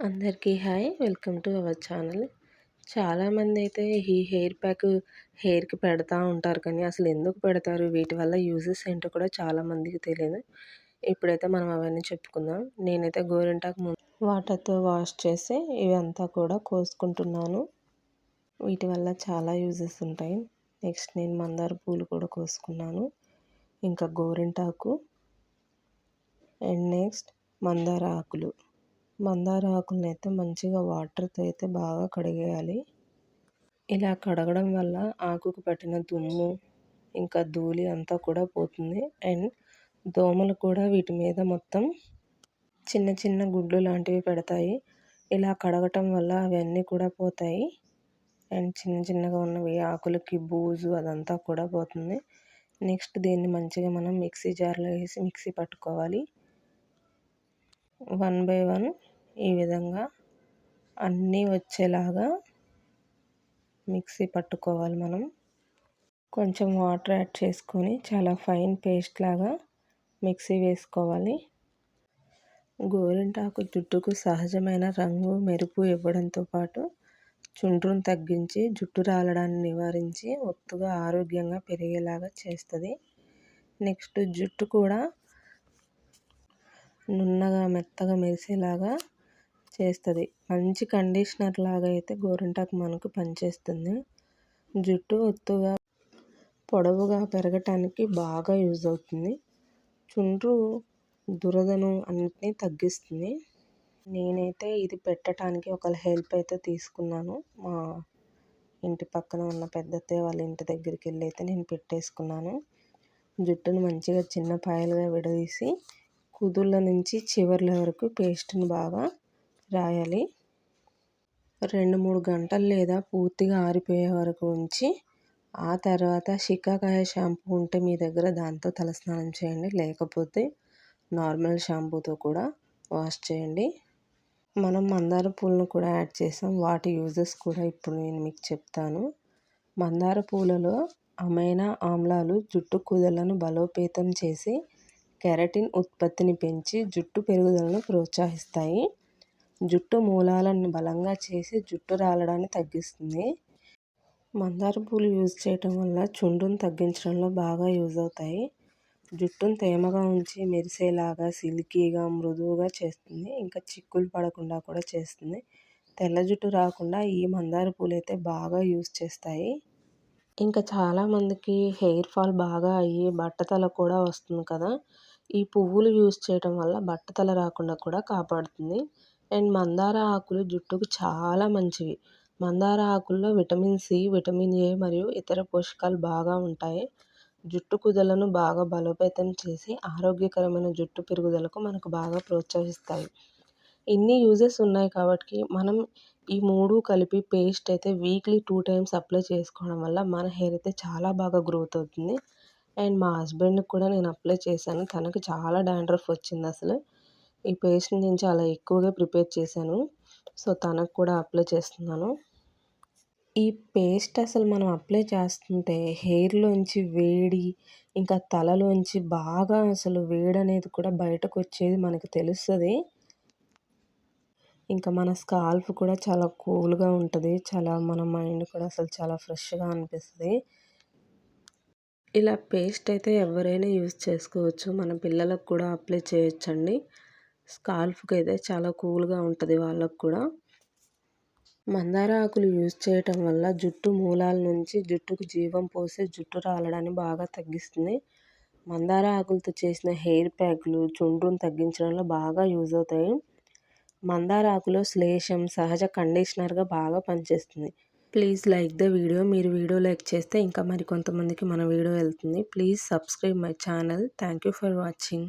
అందరికీ hi. Welcome to our channel. చాలామంది అయితే ఈ హెయిర్ ప్యాక్ హెయిర్కి పెడతా ఉంటారు కానీ అసలు ఎందుకు పెడతారు? వీటి వల్ల యూజెస్ ఏంటో కూడా చాలామందికి తెలియదు ఇప్పుడైతే మనం అవన్నీ చెప్పుకుందాం. నేనైతే గోరింటాకు ముందు వాటర్తో వాష్ చేసి ఇవంతా కూడా కోసుకుంటున్నాను. వీటి వల్ల చాలా యూజెస్ ఉంటాయి. నెక్స్ట్ నేను మందార పూలు కూడా కోసుకున్నాను. ఇంకా గోరింటాకు. అండ్ నెక్స్ట్ మందార ఆకులు. మందార ఆకులను అయితే మంచిగా వాటర్తో అయితే బాగా కడిగేయాలి. ఇలా కడగడం వల్ల ఆకుకు పట్టిన దుమ్ము ఇంకా ధూళి అంతా కూడా పోతుంది. అండ్ దోమలు కూడా వీటి మీద మొత్తం చిన్న చిన్న గుడ్లు లాంటివి పెడతాయి. ఇలా కడగటం వల్ల అవన్నీ కూడా పోతాయి. అండ్ చిన్న చిన్నగా ఉన్నవి ఆకులకి బూజు అదంతా కూడా పోతుంది. నెక్స్ట్ దీన్ని మంచిగా మనం మిక్సీ జార్లో వేసి మిక్సీ పట్టుకోవాలి. వన్ బై వన్ ఈ విధంగా అన్నీ వచ్చేలాగా మిక్సీ పట్టుకోవాలి మనం. కొంచెం వాటర్ యాడ్ చేసుకొని చాలా ఫైన్ పేస్ట్ లాగా మిక్సీ వేసుకోవాలి. గోరింటాకు జుట్టుకు సహజమైన రంగు మెరుపు ఇవ్వడంతో పాటు చుండ్రును తగ్గించి జుట్టు రాలడాన్ని నివారించి ఒత్తుగా ఆరోగ్యంగా పెరిగేలాగా చేస్తుంది. నెక్స్ట్ జుట్టు కూడా నున్నగా మెత్తగా మెరిసేలాగా చేస్తుంది. మంచి కండిషనర్ లాగా అయితే గోరింటాకు మనకు పనిచేస్తుంది. జుట్టు ఒత్తుగా పొడవుగా పెరగటానికి బాగా యూజ్ అవుతుంది. చుండ్రు దురదను అన్నిటినీ తగ్గిస్తుంది. నేనైతే ఇది పెట్టడానికి ఒకళ్ళ హెల్ప్ అయితే తీసుకున్నాను. మా ఇంటి పక్కన ఉన్న పెద్దత్తయ్య వాళ్ళ ఇంటి దగ్గరికి వెళ్ళి అయితే నేను పెట్టేసుకున్నాను. జుట్టును మంచిగా చిన్న పాయలుగా విడదీసి కుదుళ్ళ నుంచి చివర్ల వరకు పేస్ట్ని బాగా రాయాలి. రెండు మూడు గంటలు లేదా పూర్తిగా ఆరిపోయే వరకు ఉంచి ఆ తర్వాత షికాకాయ షాంపూ ఉంటే మీ దగ్గర దాంతో తలస్నానం చేయండి. లేకపోతే నార్మల్ షాంపూతో కూడా వాష్ చేయండి. మనం మందార పూలను కూడా యాడ్ చేసాం. వాటి యూజెస్ కూడా ఇప్పుడు నేను మీకు చెప్తాను. మందార పూలలో అమైనా ఆమ్లాలు జుట్టు కుదలను బలోపేతం చేసి కెరటిన్ ఉత్పత్తిని పెంచి జుట్టు పెరుగుదలను ప్రోత్సహిస్తాయి. జుట్టు మూలాలను బలంగా చేసి జుట్టు రాలడాన్ని తగ్గిస్తుంది. మందార పూలు యూజ్ చేయటం వల్ల చుండును తగ్గించడంలో బాగా యూజ్ అవుతాయి. జుట్టును తేమగా ఉంచి మెరిసేలాగా సిల్కీగా మృదువుగా చేస్తుంది. ఇంకా చిక్కులు పడకుండా కూడా చేస్తుంది. తెల్ల జుట్టు రాకుండా ఈ మందార పూలు అయితే బాగా యూజ్ చేస్తాయి. ఇంకా చాలామందికి హెయిర్ ఫాల్ బాగా అయ్యి బట్టతల కూడా వస్తుంది కదా. ఈ పువ్వులు యూజ్ చేయడం వల్ల బట్టతల రాకుండా కూడా కాపాడుతుంది. అండ్ మందార ఆకులు జుట్టుకు చాలా మంచివి. మందార ఆకుల్లో విటమిన్ సి విటమిన్ ఏ మరియు ఇతర పోషకాలు బాగా ఉంటాయి. జుట్టు కుదలను బాగా బలోపేతం చేసి ఆరోగ్యకరమైన జుట్టు పెరుగుదలకు మనకు బాగా ప్రోత్సహిస్తాయి. ఇన్ని యూజెస్ ఉన్నాయి కాబట్టి మనం ఈ మూడు కలిపి పేస్ట్ అయితే వీక్లీ టూ టైమ్స్ అప్లై చేసుకోవడం వల్ల మన హెయిర్ అయితే చాలా బాగా గ్రోత్ అవుతుంది. అండ్ మా హస్బెండ్కి కూడా నేను అప్లై చేశాను. తనకు చాలా డాండ్రఫ్ వచ్చింది అసలు. ఈ పేస్ట్ని నేను చాలా ఎక్కువగా ప్రిపేర్ చేశాను. సో తనకు కూడా అప్లై చేస్తున్నాను. ఈ పేస్ట్ అసలు మనం అప్లై చేస్తుంటే హెయిర్లోంచి వేడి ఇంకా తలలోంచి బాగా అసలు వేడి అనేది కూడా బయటకు వచ్చేది మనకు తెలుస్తుంది. ఇంకా మన స్కాల్ఫ్ కూడా చాలా కూల్గా ఉంటుంది. చాలా మన మైండ్ కూడా అసలు చాలా ఫ్రెష్గా అనిపిస్తుంది. ఇలా పేస్ట్ అయితే ఎవరైనా యూజ్ చేసుకోవచ్చు. మన పిల్లలకు కూడా అప్లై చేయొచ్చండి. స్కాల్ఫ్కి అయితే చాలా కూల్గా ఉంటుంది వాళ్ళకు కూడా. మందార ఆకులు యూజ్ చేయటం వల్ల జుట్టు మూలాల నుంచి జుట్టుకు జీవం పోసే జుట్టు రాలడాన్ని బాగా తగ్గిస్తుంది. మందార ఆకులతో చేసిన హెయిర్ ప్యాక్లు చుండ్రును తగ్గించడంలో బాగా యూజ్ అవుతాయి. మందార ఆకులో శ్లేషం సహజ కండిషనర్గా బాగా పనిచేస్తుంది. Please like the video. మీరు వీడియో లైక్ చేస్తే ఇంకా మరి కొంతమందికి మన వీడియో వెళ్తుంది. Please subscribe my channel. Thank you for watching.